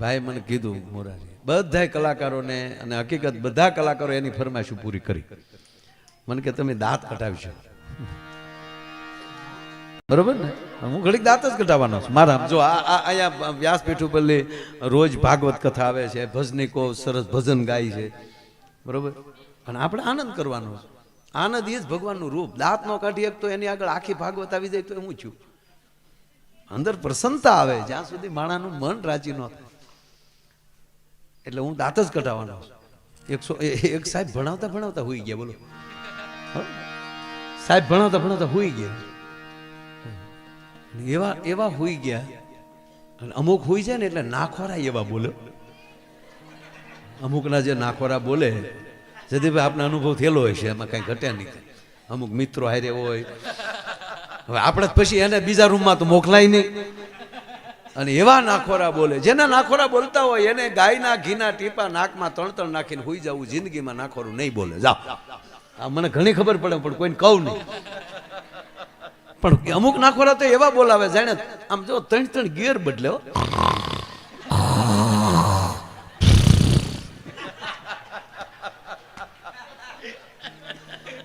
ભાઈ મને કીધું, મોરારી, બધાય કલાકારોને અને હકીકત બધા કલાકારો એની ફરમાઈશું પૂરી કરી. મને કે તમે દાંત કટાવશો બરોબર ને? હું ઘડીક દાંત જ કટાવવાનો છું. મારા, જો આ અહીંયા વ્યાસપીઠ ઉપરલી રોજ ભાગવત કથા આવે છે ભજનિકો સરસ ભજન ગાય છે. બરોબર? અને આપણે આનંદ કરવાનો છે. આનંદ એ જ ભગવાનનું રૂપ. દાંત નો કાઢી એક તો એની આગળ આખી ભાગવત આવી જાય તો હું છું. અંદર પ્રસન્નતા આવે. જ્યાં સુધી માણાનું મન રાજી ન થાય. એટલે હું દાંત જ કઢાવવાનો. છું એકસો એક સાહેબ ભણાવતા ભણાવતા હોઈ ગયા, બોલો. સાહેબ ભણાવતા ભણાવતા હોઈ ગયા. એવા એવા હોઈ ગયા. અને અમુક હોઈ જાય ને એટલે નાખોરા એવા બોલે. અમુકના જે નાખોરા બોલે જદીભાઈ આપનો અનુભવ થયેલો હોય છે, એમાં કાંઈ ઘટે નહીં. અમુક મિત્રો હારે હોય. હવે આપણે પછી એને બીજા રૂમમાં તો મોકલાય નહીં. અને એવા નાખોરા બોલે, જેના નાખોરા બોલતા હોય એને ગાયના ઘીના ટીપા નાકમાં ત્રણ ત્રણ નાખીને હોઈ જવું, જિંદગીમાં નાખોરું નહીં બોલે. જાઓ. આ મને ઘણી ખબર પડે, પણ કોઈને કહું નહીં. પણ અમુક નાખોરા તો એવા બોલાવે, જાણે આમ જો ત્રણ ત્રણ ગિયર બદલ્યો.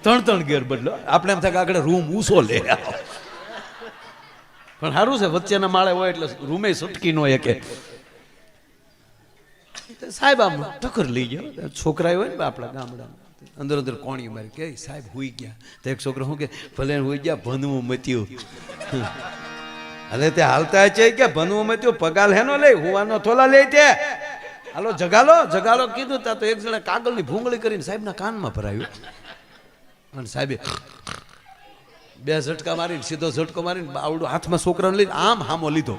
ત્રણ ત્રણ ગિયર બદલો આપણે એમ થાય કે આગળ રૂમ ઊંચો લે. પણ સારું છે, વચ્ચેના માળે હોય એટલે રૂમે સટકી નો એકે સાહેબ આમ ટક્કર લઈ ગયો. છોકરા હોય ને આપણા ગામડામાં. અંદર અંદર કોણી મારી કે, સાહેબ, હુઈ ગયા. તો એક છોકરો શું કે, ભલે હુઈ ગયા, ભનવું મત્યું અરે તે હાલતા છે કે ભનવું મત્યું પગાલ હેનો લઈ, હુવાનો થોલા લે તે. હાલો, જગાલો જગાલો કીધું તા તો એક જણા કાગળની ભૂંગળી કરીને સાહેબના કાનમાં ભરાયું. અને સાહેબે બે ઝટકા મારીને, સીધો ઝટકો મારીને આવડું હાથમાં છોકરાને લઈને આમ હામો લીધો.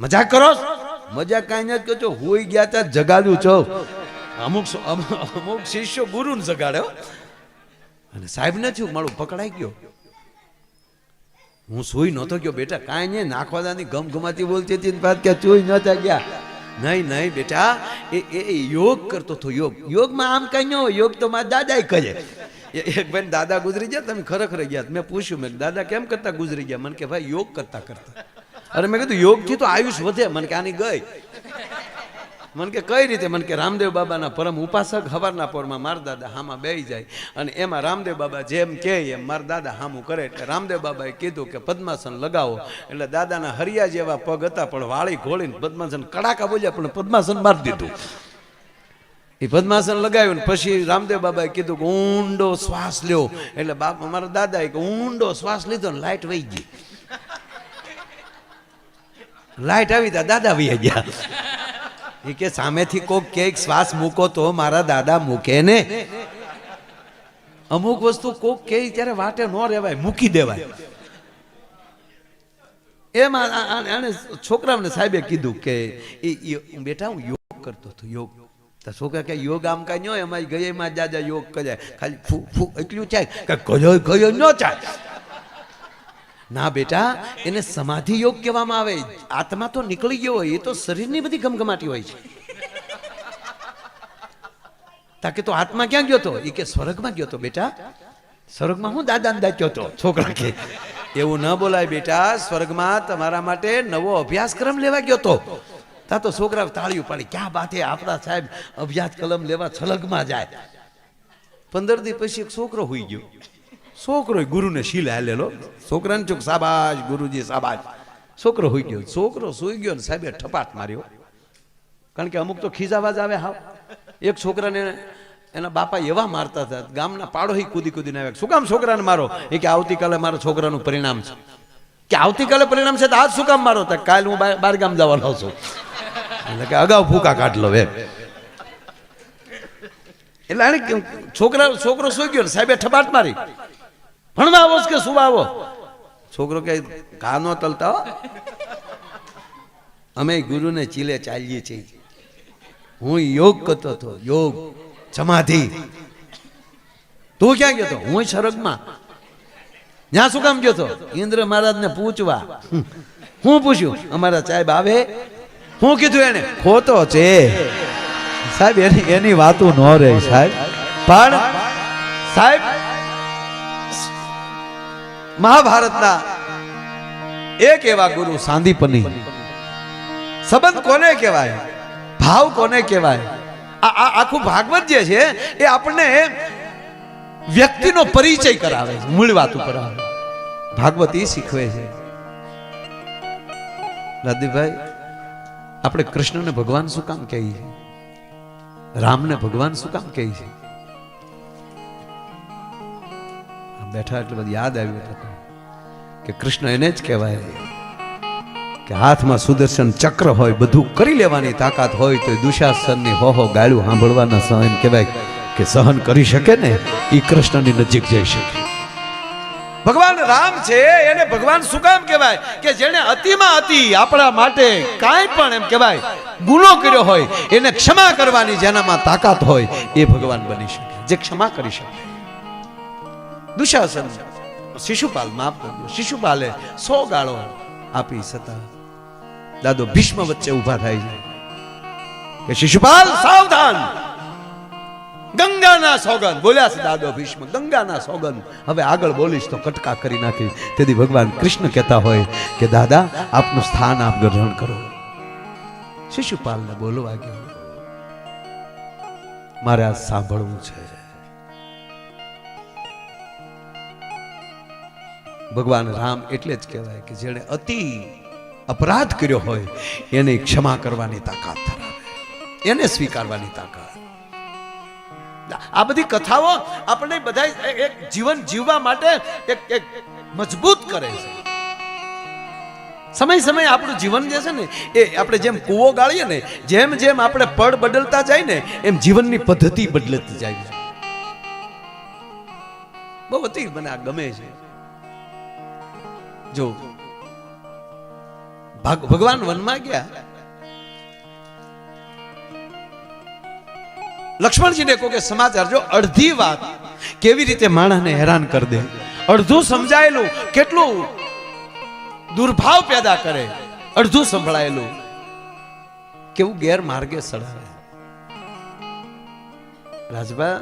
મજાક કરો? મજાક કાંઈ નથી કહો હોય ગયા ત્યાં જગાડ્યું છો. અમુક અમુક શિષ્યો ગુરુને જગાડ્યો અને સાહેબ ને થયું મારું પકડાઈ ગયો. હું સુઈ નહોતો ગયો, બેટા, કાંઈ નહીં, નાખવાદાની ગમ ગમાતી બોલતી હતી પાછ કે ચોઈ નહોતા ગયા. નહીં નહીં, બેટા, એ એ યોગ કરતો હતો યોગ. યોગમાં આમ કઈ ન હોય, યોગ તો મારા દાદા કહે એક ભાઈ દાદા ગુજરી ગયા, તમે ખરેખર ગયા. મેં પૂછ્યું, મેં દાદા, કેમ કરતા ગુજરી ગયા? મને કે, ભાઈ, યોગ કરતા કરતા. અરે મેં કીધું, યોગથી તો આયુષ વધે. મને કે, આની ગઈ. મને કે, કઈ રીતે? મને કે, રામદેવ બાબાના પરમ ઉપાસક હવારના પોરમાં માર દાદા હામાં બે જાય અને એમાં રામદેવ બાબા જેમ કહે એમ માર દાદા હામું કરે. એટલે રામદેવ બાબાએ કીધું કે, પદ્માસન લગાવો. એટલે દાદાના હરિયા જેવા પગ હતા, પણ વાળી ઘોળીને પદ્માસન કડાકા બોલ્યા, પણ પદ્માસન મારી દીધું. એ પદ્માસન લગાવ્યું પછી રામદેવ બાબાએ કીધું કે ઊંડો શ્વાસ લ્યો. એટલે બાપ મારા દાદાએ કે ઊંડો શ્વાસ લીધો ને લાઈટ વહી ગઈ. લાઈટ આવી તા દાદા વહી ગયા. એ કે સામેથી કોક કેક શ્વાસ મૂકો તો મારા દાદા મૂકે ને. અમુક વસ્તુ કોક કે ત્યારે વાટે ન રહેવાય મૂકી દેવાય. એમાં આને છોકરાઓને સાહેબે કીધું કે એ બેટા હું યોગ કરતો હતો, યોગ. તો છોકરા કે યોગ આમ કાંઈ ન હોય, અમારી ગયેમાં જાજા યોગ કરે. ખાલી ફૂ ફૂ, એટલું ચાય કે કયો કયો ન ચાય ના બેટા, એને સમાધિ યોગ કહેવામાં આવે. આત્મા તો નીકળી ગયો હોય, એ તો શરીરની બધી ગમગમાટી હોય છે. તાકે તો આત્મા ક્યાં ગયો તો? એ કે સ્વર્ગમાં ગયો તો બેટા. સ્વર્ગમાં હું દાદા દાચ્યો તો? છોકરા કે, એવું ન બોલાય બેટા, સ્વર્ગમાં તમારા માટે નવો અભ્યાસક્રમ લેવા ગયો તો. તા તો છોકરા તાળી પાડી, ક્યાં બાત આપણા સાહેબ? અભ્યાસક્રમ લેવા છલગમાં જાય. પંદર દી પછી એક છોકરો હોઈ ગયો. છોકરો ગુરુને શીલ હાલેલો. છોકરાને ચોક સાબાજ ગુરુજી સાબાજ છોકરો હોઈ ગયો. છોકરો સુઈ ગયો ને સાહેબે ઠપાટ માર્યો. કારણ કે અમુક તો ખીજાવાજ આવે હાવ. એક છોકરાને એના બાપા એવા મારતા હતા, ગામના પાડોહી કૂદી કૂદીને આવે શું કામ છોકરાને મારો? એ કે, આવતીકાલે મારા છોકરાનું પરિણામ છે. કે આવતીકાલે પરિણામ છે તો આજ શું કામ મારો? તો કાલ હું બાર ગામ જવાનો છું. એટલે કે અગાઉ ફૂકા કાઢ લો એમ. એટલે આને છોકરા છોકરો સુઈ ગયો ને સાહેબે ઠપાટ મારી. ભણવા આવો કે શું આવો? છોકરો કે ઘા નો તલતા અમે ગુરુને ચીલે ચાલીએ છીએ. હું યોગ કરતો હતો, યોગ, સમાધિ. તું ક્યાં ગયો હતો હું સરગમાં. ત્યાં શું કામ ગયો તો ઇન્દ્ર મહારાજને પૂછવા. હું પૂછ્યું? અમારા સાહેબ આવે? હું કીધું એને, ખોટો છે. સાહેબ, એની એની વાતો ન રહે સાહેબ. પણ સાહેબ, મહાભારતના એક એવા ગુરુ સાંદીપની સંબંધ કોને કહેવાય? ભાવ કોને કહેવાય? આ આખું ભાગવત જે છે, એ આપણને વ્યક્તિનો પરિચય કરાવે છે, મૂળ વાત ઉપર આવે. શીખવે છે. રાધીભાઈ આપણે કૃષ્ણને ભગવાન શું કામ કહીએ છીએ રામને ભગવાન શું કામ કહે છે? બેઠા એટલે બધું યાદ આવ્યું કે કૃષ્ણ એને જ કહેવાય કે હાથમાં સુદર્શન ચક્ર હોય, બધું કરી લેવાની તાકાત હોય, તો દુશાસનની હો ગાળું સાંભળવાના સહન કહેવાય. કે સહન કરી શકે ને એ કૃષ્ણની નજીક જઈ શકે. ભગવાન રામ છે, એને ભગવાન શું કામ કહેવાય? કે જેને અતિમાં અતિ આપણા માટે કાંઈ પણ એમ કહેવાય, ગુનો કર્યો હોય, એને ક્ષમા કરવાની જેનામાં તાકાત હોય, એ ભગવાન બની શકે, જે ક્ષમા કરી શકે. દુશાસન, શિશુપાલ માફ કરજો, શિશુપાલે સો ગાળો આપી છતાં દાદો ભીષ્મ વચ્ચે ઊભા થાય છે. કે શિશુપાલ, સાવધાન! ગંગાના સોગંદ. બોલ્યા છે દાદો ભીષ્મ, ગંગાના સોગંદ. હવે આગળ બોલીશ તો કટકા કરી નાખી. તેથી ભગવાન કૃષ્ણ કહેતા હોય કે, દાદા, આપનું સ્થાન આપ ગ્રહણ કરો. શિશુપાલને બોલવા ગયો, મારે આ સાંભળવું છે. ભગવાન રામ એટલે જ કહેવાય કે, જેણે અતિ અપરાધ કર્યો હોય, એને ક્ષમા કરવાની તાકાત ધરાવે. એને સ્વીકારવાની તાકાત. આ બધી કથાઓ આપણને બધા એક જીવન જીવવા માટે એક એક મજબૂત કરે છે. સમય સમય આપણું જીવન જે છે ને, એ આપણે જેમ કૂવો ગાળીએ ને, જેમ જેમ આપણે પડ બદલતા જાય ને, એમ જીવનની પદ્ધતિ બદલતી જાય છે. બહુ અતિ મને આ ગમે છે. જો, ભાગ- ભગવાન વનમાં ગયા લક્ષ્મણજીને કહો કે સમાચાર જો અડધી વાત કેવી રીતે માણસને હેરાન કરી દે? અડધું સમજાયેલું, કેટલું દુર્ભાવ પેદા કરે, અડધું સંભળાયેલું. કેવું ગેરમાર્ગે સડાવે રાજભા,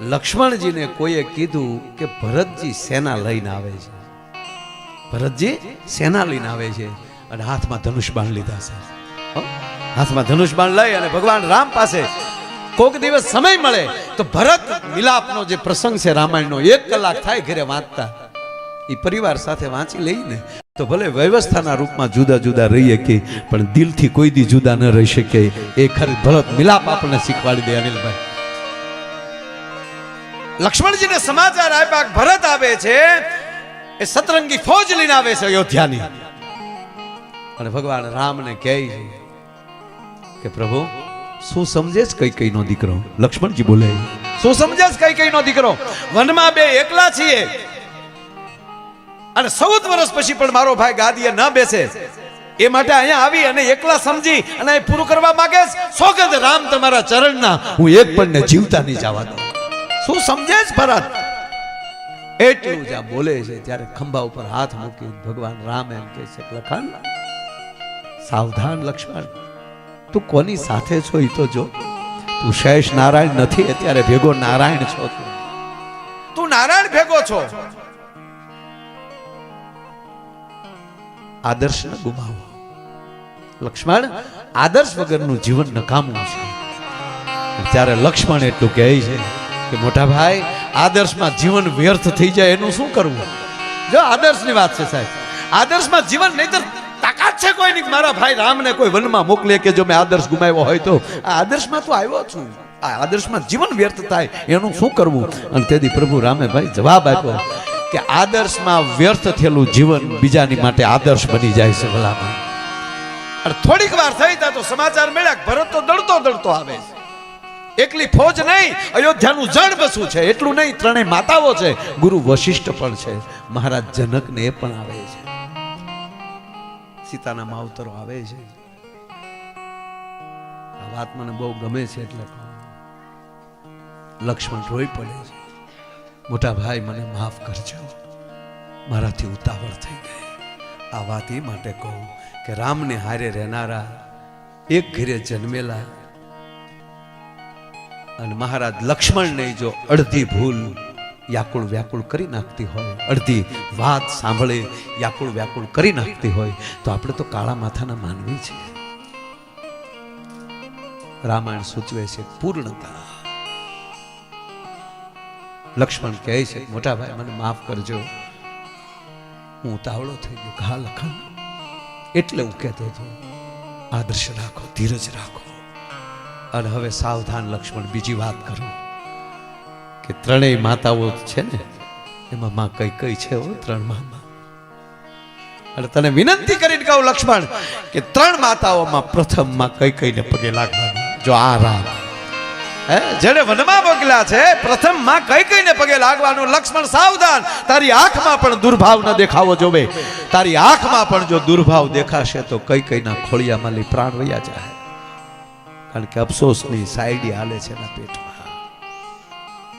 લક્ષ્મણજીને કોઈએ કીધું કે ભરતજી સેના લઈને આવે છે. ભરતજી સેના લઈને આવે છે અને હાથમાં ધનુષ બાણ લીધા છે. હાથમાં ધનુષ બાણ લઈ અને ભગવાન રામ પાસે કોક દિવસ સમય મળે તો ભરત મિલાપનો જે પ્રસંગ છે રામાયણનો, એક કલાક થાય ઘરે વાંચતા. એ પરિવાર સાથે વાંચી લઈને તો ભલે વ્યવસ્થાના રૂપમાં જુદા જુદા રહીએ કે, પણ દિલથી કોઈ દી જુદા ન રહી શકે. એ ખરી ભરત મિલાપ આપણને શીખવાડી દે અનિલભાઈ. લક્ષ્મણજીને સમાચાર આપ્યા ભરત આવે છે, એ સતરંગી ફોજ લઈને આવે છે અયોધ્યાની. અને ભગવાન રામને કહે છે કે પ્રભુ શું સમજે છે કઈ કઈ નો દીકરો? લક્ષ્મણજી બોલે, શું સમજે છે કઈ કઈ નો દીકરો? વનમાં બે એકલા છીએ. અને ચૌદ વર્ષ પછી પણ મારો ભાઈ ગાદીએ ન બેસે. એ માટે અહીંયા આવી અને એકલા સમજી અને એ પૂરું કરવા માંગે સોગંદ રામ તમારા ચરણના. હું એક પણ ને જીવતા નહીં જવા દઉં. શું સમજે છે ભરત? એટલું જ્યાં બોલે છે ત્યારે ખંભા ઉપર હાથ મૂકી ભગવાન રામ એમ કહે છે, લખન, સાવધાન લક્ષ્મણ. તું કોની સાથે છો એ તો જો. તું શેષ નારાયણ નથી અત્યારે ભેગો નારાયણ છો તું. તું નારાયણ ભેગો છો? આદર્શ ન ગુમાવો. લક્ષ્મણ આદર્શ વગરનું જીવન નકામું છે. ત્યારે લક્ષ્મણ એટલું કહે છે કે મોટા ભાઈ આદર્શમાં જીવન વ્યર્થ થઈ જાય એનું શું કરવું? જો આદર્શની વાત છે સાહેબ. આદર્શમાં જીવન નહીતર છે કોઈ નહીં મારા ભાઈ રામને કોઈ વનમાં મોકલે કે જો મેં આદર્શ ગુમાવ્યો હોય તો. આ આદર્શમાં તો આવ્યો છું. આ આદર્શમાં જીવન વ્યર્થ થાય, એનું શું કરવું? અને તેથી પ્રભુ રામે ભાઈ જવાબ આપ્યો કે આદર્શમાં વ્યર્થ થયેલું જીવન બીજાની માટે આદર્શ બની જાય છે ભલામાં અને થોડીક વાર થઈ ત્યાં તો સમાચાર મળ્યા ભરત તો દડતો દડતો આવે એકલી ફોજ નહીં, અયોધ્યાનું જળ બસું છે. એટલું નહીં, ત્રણેય માતાઓ છે. ગુરુ વશિષ્ઠ પણ છે. મહારાજ જનકને એ પણ આવે છે. સીતાના માવતરો આવે છે. આ વાત મને બહુ ગમે છે એટલે લક્ષ્મણ રોઈ પડે છે. મોટા ભાઈ, મને માફ કરજો. મારાથી ઉતાવળ થઈ ગઈ. આ વાત એ માટે કહું કે રામને હારે રહેનારા એક ઘરે જન્મેલા અને મહારાજ લક્ષ્મણને જો અડધી ભૂલ યાકુળ વ્યાકુળ કરી નાખતી હોય. અડધી વાત સાંભળે વ્યાકુળ વ્યાકુળ કરી નાખતી હોય. તો આપણે તો કાળા માથાના માનવી છે. રામાયણ સૂચવે છે પૂર્ણતા. લક્ષ્મણ કહે છે, મોટા ભાઈ, મને માફ કરજો. હું ઉતાવળો થઈ ગયો. ઘા લખન એટલે હું કહેતો હતો, આદર્શ રાખો, ધીરજ રાખો. અને હવે સાવધાન લક્ષ્મણ, બીજી વાત કરું. કે ત્રણેય માતાઓ છે ને, એમાં માં કઈ કઈ છે હો, ત્રણ મામાં. અને તને વિનંતી કરીને કહું લક્ષ્મણ, કે ત્રણ માતાઓમાં પ્રથમમાં કઈ કઈને પગે લાગવાનું? જો આ રામ. હે જેને વનમાં મોકલ્યા છે પ્રથમમાં કઈ કઈને પગે લાગવાનું? લક્ષ્મણ, સાવધાન. તારી આંખમાં પણ દુર્ભાવ ન દેખાવો જોવે. તારી આંખમાં પણ જો દુર્ભાવ દેખાશે, તો કઈ કઈના ખોળિયામાં લઈ પ્રાણ વયા જાય. કારણ કે અફસોસની સાયડી હાલે છે એના પેટમાં.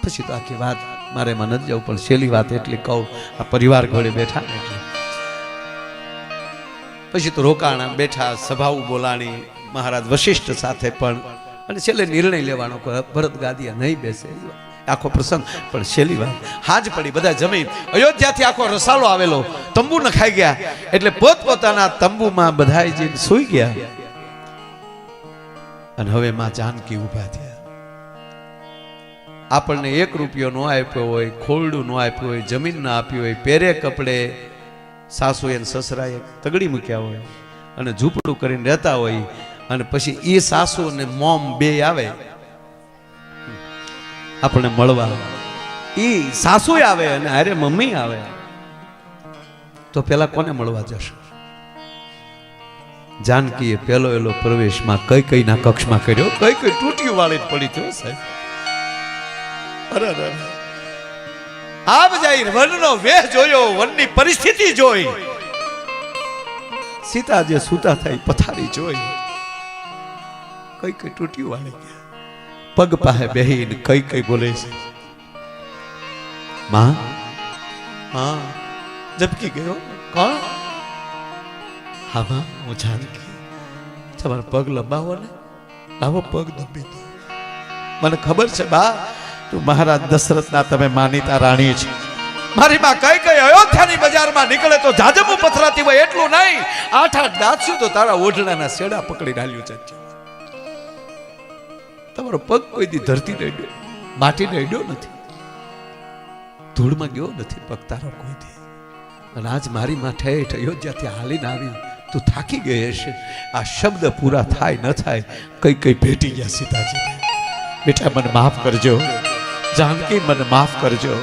પછી તો આખી વાત મારે એમાં નથી જવું, પણ છેલ્લી વાત એટલી કહું, આ પરિવાર ઘોડે બેઠા એટલે. પછી તો રોકાણા બેઠા સભાઓ બોલાણી, મહારાજ વશિષ્ઠ સાથે પણ, અને છેલ્લે નિર્ણય લેવાનો ભરત ગાદિયા નહીં બેસે. આખો પ્રસંગ, પણ છેલ્લી વાત, હાજ પડી, બધા જમી. અયોધ્યાથી આખો રસાલો આવેલો તંબુ નખાઈ ગયા, એટલે પોતપોતાના તંબુમાં બધાય જઈને સૂઈ ગયા. અને હવે માં જાનકી ઊભા થયા. આપણને એક રૂપિયો નો આપ્યો હોય, ખોરડું નો આપ્યું હોય, જમીન ના આપ્યું હોય, પહેરે કપડે સાસુએ સસરાએ તગડી મૂક્યા હોય અને ઝૂંપડું કરીને રહેતા હોય અને પછી એ સાસુ અને મોમ બે આવે, આપણને મળવા. એ સાસુ આવે અને અરે મમ્મી આવે. તો પેલા કોને મળવા જશે? જાનકીએ પેલો એલો પ્રવેશમાં કઈ કઈ ના કક્ષમાં કર્યો? કઈ કઈ તૂટ્યું વાળી પડી થયો સાહેબ. અરે અરે. જાય વનનો વેહ જોયો વનની પરિસ્થિતિ જોઈ. સીતા જે સૂતા થઈ પથારી જોઈ. કઈ કઈ તૂટી વાળી ગયા. પગ પાસે બેહીને કઈ કઈ બોલે છે. માં? હા ઝબકી ગયો? કોણ? હા માં હું જાનકી. તમારા પગ લંબાવો ને. લાવો પગ દબી મને ખબર છે બા તું મહારાજ દશરથના તમે માનીતા રાણી છે. મારી માં કઈ કઈ અયોધ્યાની બજારમાં નીકળે તો જાજબુ પથરાતી હોય એટલું નહીં. આઠ આઠ દાંતશું તો તારા ઓઢણાના શેડા પકડી ડાલ્યું છે. તમારો પગ કોઈ દી ધરતી ને માટી ને નથી. ધૂળમાં ગયો નથી પગ તારો કોઈ દી. અને આજ મારી માં ઠેઠ અયોધ્યાથી હાલીને આવી, તું થાકી ગઈ હશે. આ શબ્દ પૂરા થાય, ન થાય, કઈ કઈ ભેટી ગયા સીતાજી. બેટા મને માફ કરજો. જાનકી મને માફ કરજો.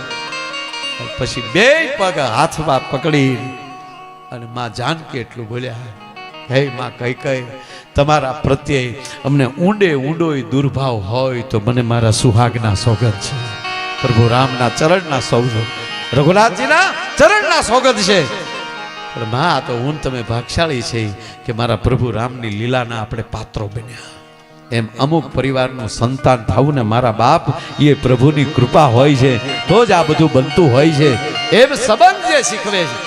પછી બે પગ હાથમાં પકડી અને માં જાનકી એટલું બોલ્યા, હે માં કઈ કઈ, તમારા પ્રત્યે અમને ઊંડે ઊંડોય દુર્ભાવ હોય તો મને મારા સુહાગના સોગંદ છે. પ્રભુ રામના ચરણના સોગંદ, રઘુનાથજીના ચરણના સોગંદ છે. પણ માં તો હું તમે ભાગશાળી છે કે મારા પ્રભુ રામની લીલાના આપણે પાત્રો બન્યા. એમ અમુક પરિવારનું સંતાન થવું ને મારા બાપ એ પ્રભુની કૃપા હોય છે, તો જ આ બધું બનતું હોય છે. એમ સંબંધ જે શીખવે છે.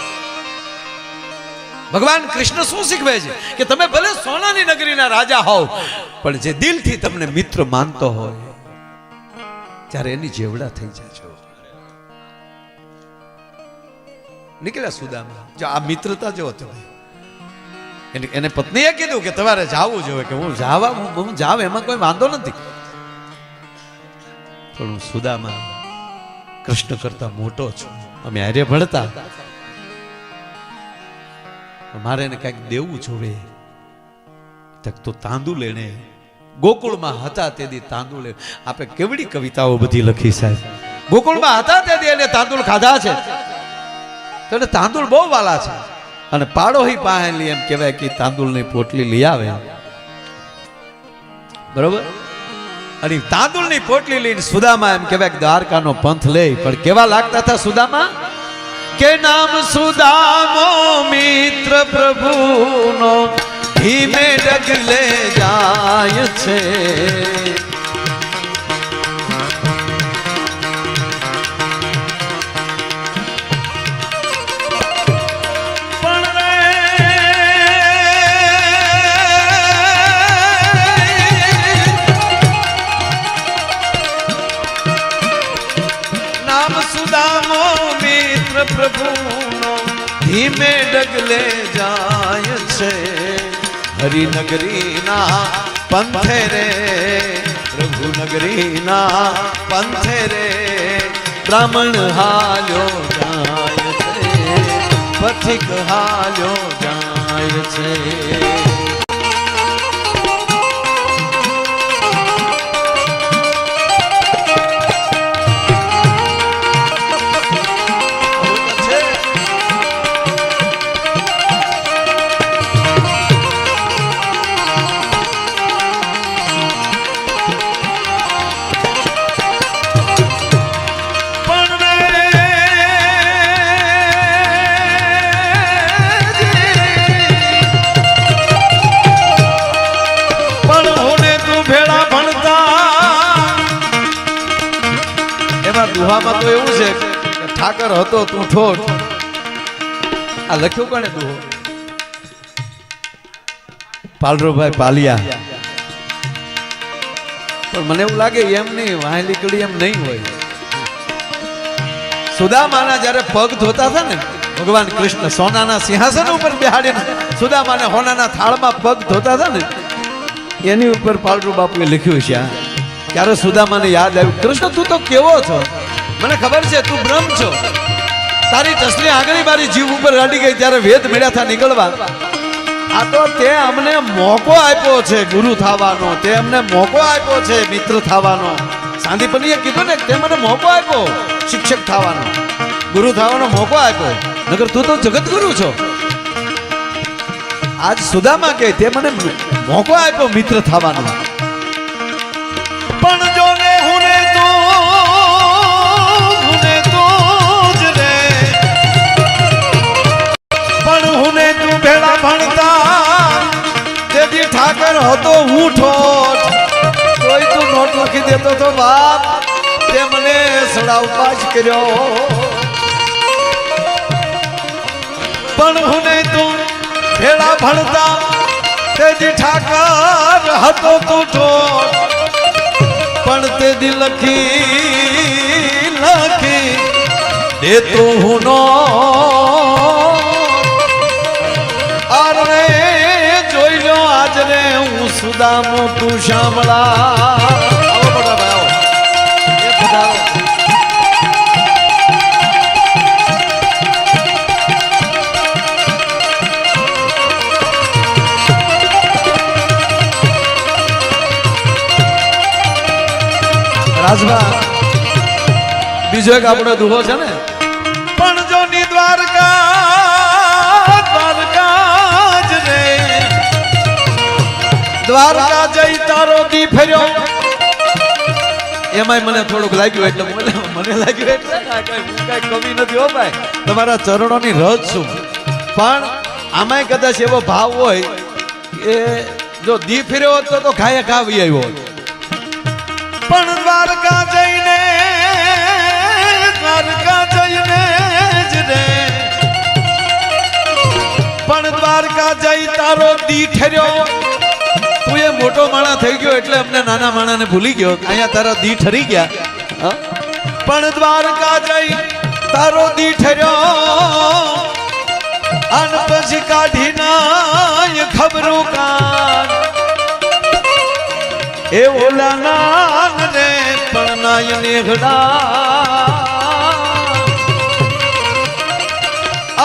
ભગવાન કૃષ્ણ શું શીખવે છે? કે તમે ભલે સોનાની નગરીના રાજા હોવ, પણ જે દિલથી તમને મિત્ર માનતો હોય, ત્યારે એની જેવડા થઈ જાજો. નીકળ્યા સુદામાં. જો આ મિત્રતા જો તમે. એને પત્નીએ કીધું કે તમારે જાવું જોઈએ કે હું જાવા હું જાવ, એમાં કોઈ વાંધો નથી. પણ હું સુદામા કૃષ્ણ કરતા મોટો છું. અમે હારે ભણતા. મારે એને કંઈક દેવું જોવે. તક તો તાંદુલ એને ગોકુળમાં હતા તે દી તાંદુલ આપણે કેવડી કવિતાઓ બધી લખી સાહેબ. ગોકુળમાં હતા તે દી એને તાંદુલ ખાધા છે. તો એને તાંદુલ બહુ વાલા છે. અને પાડોહી પાહેલી એમ કહેવાય કે તાંદુળની પોટલી લઈ આવે. બરોબર? અને તાંદુળની પોટલી લઈને સુદામા એમ કહેવાય કે દ્વારકાનો પંથ લે. પણ કેવા લાગતા હતા સુદામા? કે નામ સુદામો મિત્ર પ્રભુનો, ધીમે ડગલે જાય છે. હરિનગરીના પંથે રે રઘુનગરીના પંથે રે બ્રાહ્મણ હાલ્યો જાય છે પથિક હાલ્યો જાય છે. ઠોઠ. આ લખ્યું કોને દુહો પાલરોભાઈ પાલિયા. પણ મને એવું લાગે એમ નહીં વાહેલી કડી એમ નહીં હોય. સુદામાના જ્યારે પગ ધોતા હતા ને, ભગવાન કૃષ્ણ સોનાના સિંહાસન ઉપર બેહાડીને સુદામાને હોનાના થાળમાં પગ ધોતા હતા ને, એની ઉપર પાલરુ બાપુએ લખ્યું છે. ત્યારે સુદામાને યાદ આવ્યું? કૃષ્ણ, તું તો કેવો છો? મને ખબર છે, તું બ્રહ્મ છો. તારી ટસલી આંગળી મારી જીવ ઉપર અડી ગઈ ત્યારે વેદ મળ્યા થા નીકળવા. આ તો તે અમને મોકો આપ્યો છે ગુરુ થવાનો. તે અમને મોકો આપ્યો છે મિત્ર થવાનો. સાંદીપનીએ કીધું ને તે મને મોકો આપ્યો, શિક્ષક થવાનો. ગુરુ થવાનો મોકો આપ્યો. નગર તું તો જગતગુરુ છો. આજ સુદામા કે તે મને મોકો આપ્યો મિત્ર થવાનો. પણ જો હું હતો હું ઠોઠ કોઈ તું નોટ લખી દેતો તો બાપ તે મને પાસ કર્યો. પણ હું નહીં તું ભેળા ભણતા તેથી ઠાકર હતો તું ઠોઠ પણ તે દી લખી લખી દેતો હું નો હું સુદામો તું શામળા આવો મોટા ભાઈ, આવો. એ. રાજભા, બીજો એક આપણો દુહો છે ને? દ્વારકા જઈ તારો દી ફેર્યો. એમાંય મને થોડુંક લાગ્યું એટલે મને લાગ્યું એટલે. કઈ કવિ નથી હો ભાઈ. તમારા ચરણોની રજ છું પણ આમાંય કદાચ એવો ભાવ હોય કે જો દી ફેર્યો હોત તો તો ખાવી આવ્યો પણ દ્વારકા જઈને દ્વારકા જઈને જ રે. પણ દ્વારકા જઈ તારો દી ઠર્યો. તું એ મોટો માણા થઈ ગયો એટલે અમને નાના માણાને ભૂલી ગયો અહીંયા તારા દી ઠરી ગયા. પણ દ્વારકા જઈ તારો દી ઠર્યો. આન પછી કાઢી નાય ખબરું કાન. એ ઓલા નાન રે પણ નાય નેઘડા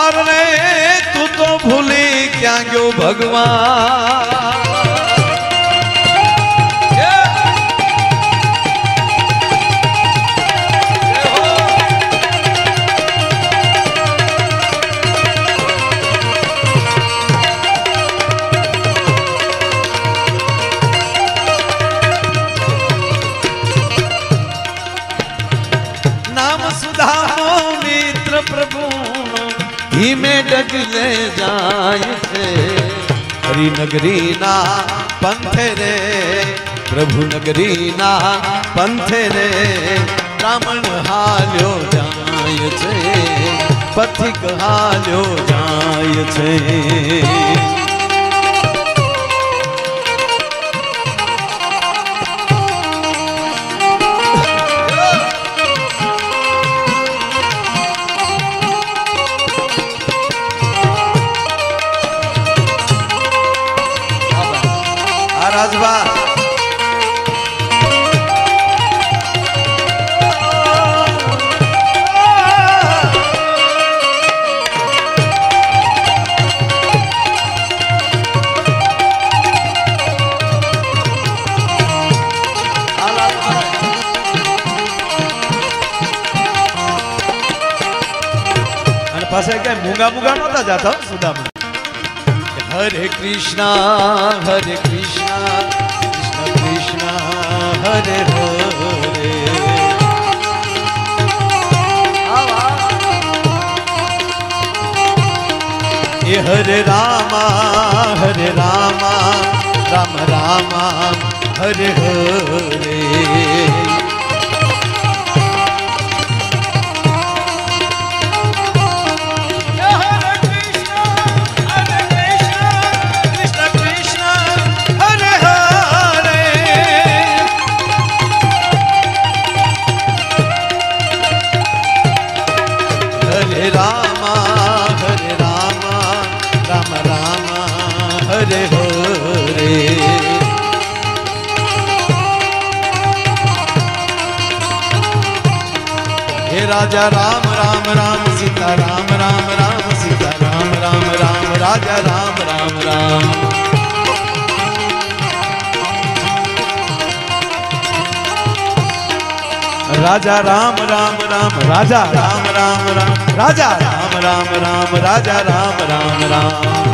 અરે તું તો ભૂલી ક્યાં ગયો ભગવાન? પ્રભુ નગરીના પંથે રે બ્રાહ્મણ હાલ્યો જાય છે પથિક હાલ્યો જાય છે. કૃષ્ણ, હરે કૃષ્ણ કૃષ્ણ કૃષ્ણ, હરે હરે. એ હરે રામા હરે રામા, રામ રામા, હરે હરે. હરે હરે હે રાજા રામ રામ રામ સીતા રામ રામ રામ સીતા રામ રામ રામ રાજા રામ રામ રામ રાજા રામ રામ રામ રાજા રામ રામ રામ રાજા રામ રામ રામ રાજા રામ રામ